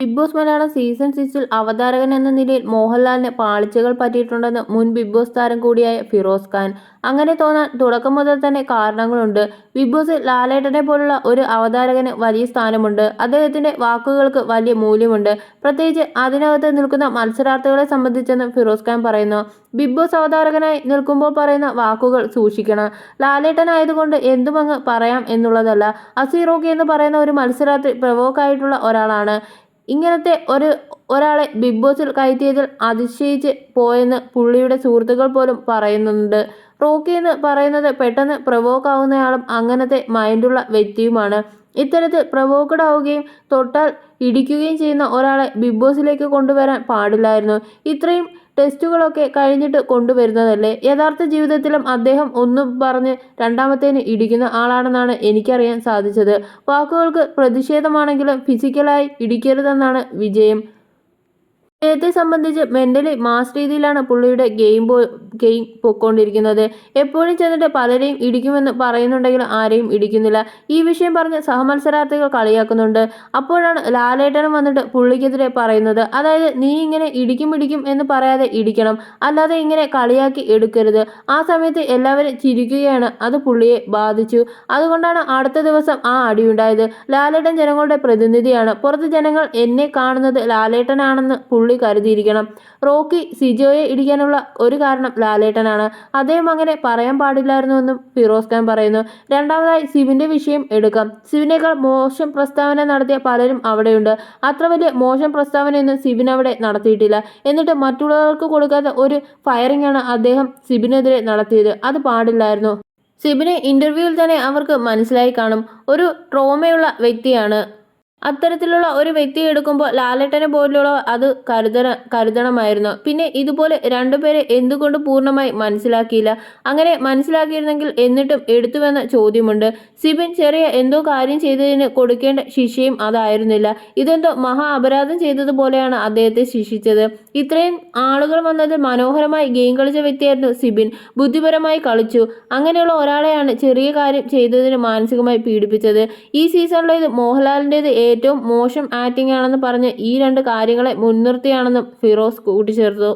Big boss Malayalam season സിക്സിൽ അവതാരകൻ എന്ന നിലയിൽ മോഹൻലാലിന് പാളിച്ചകൾ പറ്റിയിട്ടുണ്ടെന്ന് മുൻ ബിഗ് ബോസ് താരം കൂടിയായ ഫിറോസ് ഖാൻ. അങ്ങനെ തോന്നാൻ തുടക്കം മുതൽ തന്നെ കാരണങ്ങളുണ്ട്. ബിഗ് ബോസിൽ ലാലേട്ടനെ പോലുള്ള ഒരു അവതാരകന് വലിയ സ്ഥാനമുണ്ട്. അദ്ദേഹത്തിന്റെ വാക്കുകൾക്ക് വലിയ മൂല്യമുണ്ട്. പ്രത്യേകിച്ച് അതിനകത്ത് നിൽക്കുന്ന മത്സരാർത്ഥികളെ സംബന്ധിച്ചെന്ന് ഫിറോസ് ഖാൻ പറയുന്നു. ബിഗ് ബോസ് അവതാരകനായി നിൽക്കുമ്പോൾ പറയുന്ന വാക്കുകൾ സൂക്ഷിക്കണം. ലാലേട്ടനായതുകൊണ്ട് എന്തുമങ്ങ് പറയാം എന്നുള്ളതല്ല. അസീറോക്കി എന്ന് പറയുന്ന ഒരു മത്സരാർത്ഥി പ്രവോക്കായിട്ടുള്ള ഒരാളാണ്. ഇങ്ങനത്തെ ഒരു ഒരാളെ ബിഗ് ബോസിൽ കയറ്റിയതിൽ അതിശയിച്ച് പോയെന്ന് പുള്ളിയുടെ സുഹൃത്തുക്കൾ പോലും പറയുന്നുണ്ട്. റോക്കി എന്ന് പറയുന്നത് പെട്ടെന്ന് പ്രവോക്ക് ആവുന്നയാളും അങ്ങനത്തെ മൈൻഡുള്ള വ്യക്തിയുമാണ്. ഇത്തരത്തിൽ പ്രവോക്കഡ് ആവുകയും തൊട്ടാൽ ഇടിക്കുകയും ചെയ്യുന്ന ഒരാളെ ബിഗ് ബോസിലേക്ക് കൊണ്ടുവരാൻ പാടില്ലായിരുന്നു. ഇത്രയും ടെസ്റ്റുകളൊക്കെ കഴിഞ്ഞിട്ട് കൊണ്ടുവരുന്നതല്ലേ? യഥാർത്ഥ ജീവിതത്തിലും അദ്ദേഹം ഒന്നും പറഞ്ഞ് രണ്ടാമത്തേന് ഇടിക്കുന്ന ആളാണെന്നാണ് എനിക്കറിയാൻ സാധിച്ചത്. വാക്കുകൾക്ക് പ്രതിഷേധമാണെങ്കിലും ഫിസിക്കലായി ഇടിക്കരുതെന്നാണ് വിജയം. വിജയത്തെ സംബന്ധിച്ച് മെന്റലി മാസ് രീതിയിലാണ് പുള്ളിയുടെ ഗെയിം പോ ഗെയിം പൊയ്ക്കൊണ്ടിരിക്കുന്നത് എപ്പോഴും ചെന്നിട്ട് പലരെയും ഇടിക്കുമെന്ന് പറയുന്നുണ്ടെങ്കിലും ആരെയും ഇടിക്കുന്നില്ല. ഈ വിഷയം പറഞ്ഞ് സഹമത്സരാർത്ഥികൾ കളിയാക്കുന്നുണ്ട്. അപ്പോഴാണ് ലാലേട്ടനും വന്നിട്ട് പുള്ളിക്കെതിരെ പറയുന്നത്. അതായത് നീ ഇങ്ങനെ ഇടിക്കും ഇടിക്കും എന്ന് പറയാതെ ഇടിക്കണം. അല്ലാതെ ഇങ്ങനെ കളിയാക്കി എടുക്കരുത്. ആ സമയത്ത് എല്ലാവരും ചിരിക്കുകയാണ്. അത് പുള്ളിയെ ബാധിച്ചു. അതുകൊണ്ടാണ് അടുത്ത ദിവസം ആ അടിയുണ്ടായത് ലാലേട്ടൻ ജനങ്ങളുടെ പ്രതിനിധിയാണ്. പുറത്ത് ജനങ്ങൾ എന്നെ കാണുന്നത് ലാലേട്ടനാണെന്ന് പുള്ളി കരുതിയിരിക്കണം. റോക്കി സിജോയെ ഇടിക്കാനുള്ള ഒരു കാരണം ലാലേട്ടനാണ്. അദ്ദേഹം അങ്ങനെ പറയാൻ പാടില്ലായിരുന്നുവെന്നും ഫിറോസ് ഖാൻ പറയുന്നു. രണ്ടാമതായി സിവിന്റെ വിഷയം എടുക്കാം. സിവിനേക്കാൾ മോശം പ്രസ്താവന നടത്തിയ പലരും അവിടെയുണ്ട്. അത്ര വലിയ മോശം പ്രസ്താവനയൊന്നും സിബിൻ അവിടെ നടത്തിയിട്ടില്ല. എന്നിട്ട് മറ്റുള്ളവർക്ക് കൊടുക്കാത്ത ഒരു ഫയറിംഗ് ആണ് അദ്ദേഹം സിബിനെതിരെ നടത്തിയത്. അത് പാടില്ലായിരുന്നു. സിബിനെ ഇന്റർവ്യൂവിൽ തന്നെ അവർക്ക് മനസ്സിലായി കാണും. ഒരു ട്രോമയുള്ള വ്യക്തിയാണ് അത്തരത്തിലുള്ള ഒരു വ്യക്തിയെ എടുക്കുമ്പോൾ ലാലേട്ടനെ പോലുള്ള അത് കരുതണ കരുതണമായിരുന്നു. പിന്നെ ഇതുപോലെ രണ്ടുപേരെ എന്തുകൊണ്ട് പൂർണമായി മനസ്സിലാക്കിയില്ല? അങ്ങനെ മനസ്സിലാക്കിയിരുന്നെങ്കിൽ എന്നിട്ടും എടുത്തുവെന്ന ചോദ്യമുണ്ട്. സിബിൻ ചെറിയ എന്തോ കാര്യം ചെയ്തതിന് കൊടുക്കേണ്ട ശിക്ഷയും അതായിരുന്നില്ല. ഇതെന്തോ മഹാ അപരാധം ചെയ്തതുപോലെയാണ് അദ്ദേഹത്തെ ശിക്ഷിച്ചത്. ഇത്രയും ആളുകൾ വന്നത് മനോഹരമായി ഗെയിം കളിച്ച വ്യക്തിയായിരുന്നു സിബിൻ. ബുദ്ധിപരമായി കളിച്ചു. അങ്ങനെയുള്ള ഒരാളെയാണ് ചെറിയ കാര്യം ചെയ്തതിന് മാനസികമായി പീഡിപ്പിച്ചത്. ഈ സീസണിലേത് മോഹൻലാലിന്റെത് ഏറ്റവും മോശം ആക്ടിംഗ് ആണെന്ന് പറഞ്ഞ് ഈ രണ്ട് കാര്യങ്ങളെ മുൻനിർത്തിയാണെന്നും ഫിറോസ് കൂട്ടിച്ചേർത്തു.